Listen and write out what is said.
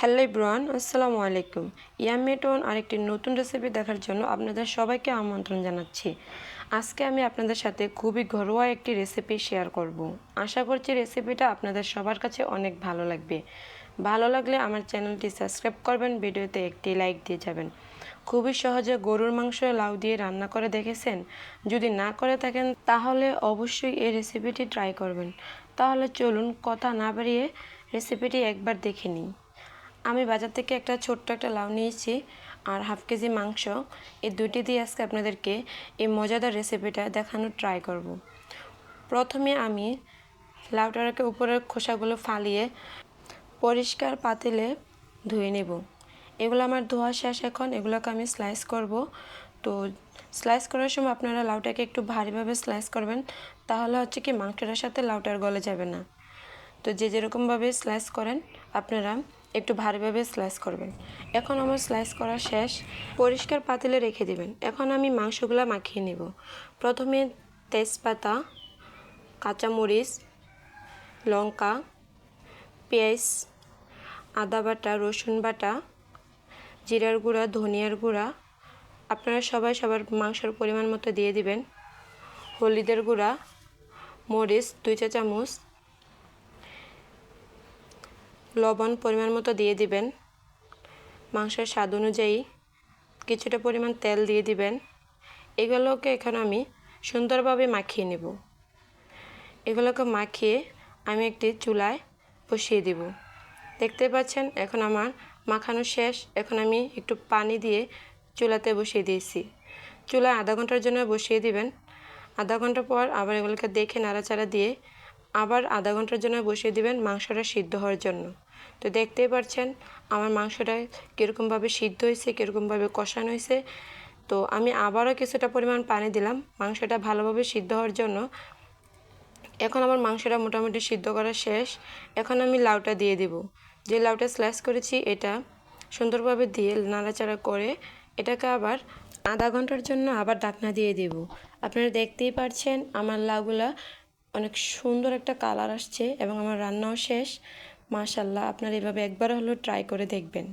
Hello bran আসসালামু আলাইকুম। ইয়ামেটন আরেকটি নতুন রেসিপি দেখার জন্য আপনাদের সবাইকে আমন্ত্রণ জানাচ্ছি। আজকে আমি আপনাদের সাথে খুবই ঘরোয়া একটি রেসিপি শেয়ার করব। আশা করছি রেসিপিটা আপনাদের সবার কাছে অনেক ভালো লাগবে। ভালো লাগলে আমার চ্যানেলটি সাবস্ক্রাইব করবেন, ভিডিওতে একটি লাইক দিয়ে যাবেন। খুবই সহজে গরুর মাংস লাউ দিয়ে রান্না করে দেখেছেন? যদি না করে থাকেন, তাহলে অবশ্যই এই রেসিপিটি ট্রাই করবেন। তাহলে চলুন কথা না বাড়িয়ে রেসিপিটি একবার দেখে নিই। আমি বাজার থেকে একটা ছোট্ট একটা লাউ নিয়েছি আর হাফ কেজি মাংস। এই দুটি দিয়ে আজকে আপনাদেরকে এই মজাদার রেসিপিটা দেখানোর ট্রাই করব। প্রথমে আমি লাউটাকে উপরের খোসাগুলো ফালিয়ে পরিষ্কার পাতিলে ধুয়ে নেব। এগুলো আমার ধোয়া শেষ এখন, এগুলোকে আমি স্লাইস করব। তো স্লাইস করার সময় আপনারা লাউটাকে একটু ভারীভাবে স্লাইস করবেন, তাহলে হচ্ছে কি মাংসটার সাথে লাউটার গলে যাবে না। তো যে যেরকমভাবে স্লাইস করেন, আপনারা একটু ভারীভাবে স্লাইস করবেন। এখন আমার স্লাইস করা শেষ। পরিষ্কার পাতিলে রেখে দিবেন। এখন আমি মাংসগুলো মাখিয়ে নেব। প্রথমে তেজপাতা, কাঁচামরিচ, লঙ্কা, পেঁয়াজ, আদা বাটা, রসুন বাটা, জিরার গুঁড়া, ধনিয়ার গুঁড়া, আপনারা সবাই সবার মাংসের পরিমাণ মতো দিয়ে দিবেন। হলুদের গুঁড়া, মরিচ, দুই চা চামচ লবণ পরিমাণ মতো দিয়ে দিবেন। মাংসের স্বাদ অনুযায়ী কিছুটা পরিমাণ তেল দিয়ে দিবেন। এগুলোকে এখন আমি সুন্দরভাবে মাখিয়ে নেব। এগুলোকে মাখিয়ে আমি একটি চুলায় বসিয়ে দেব। দেখতে পাচ্ছেন, এখন আমার মাখানো শেষ। এখন আমি একটু পানি দিয়ে চুলাতে বসিয়ে দিয়েছি। চুলায় আধা ঘণ্টার জন্য বসিয়ে দিবেন। আধা ঘণ্টা পর আবার এগুলোকে দেখে নাড়াচাড়া দিয়ে আবার আধা ঘণ্টার জন্য বসিয়ে দিবেন মাংসটা সিদ্ধ হওয়ার জন্য। তো দেখতেই পাচ্ছেন আমার মাংসটা কীরকমভাবে সিদ্ধ হয়েছে, কীরকমভাবে কষানো হয়েছে। তো আমি আবারও কিছুটা পরিমাণ পানি দিলাম মাংসটা ভালোভাবে সিদ্ধ হওয়ার জন্য। এখন আমার মাংসটা মোটামুটি সিদ্ধ করা শেষ। এখন আমি লাউটা দিয়ে দিব। যে লাউটা স্ল্যাশ করেছি এটা সুন্দরভাবে দিয়ে নাড়াচাড়া করে এটাকে আবার আধা ঘণ্টার জন্য আবার ডাকনা দিয়ে দেব। আপনারা দেখতেই পাচ্ছেন আমার লাউগুলা অনেক সুন্দর একটা কালার আসছে এবং আমার রান্নাও শেষ। মাশাল্লাহ আপনারা এভাবে একবার হলেও ট্রাই করে দেখবেন।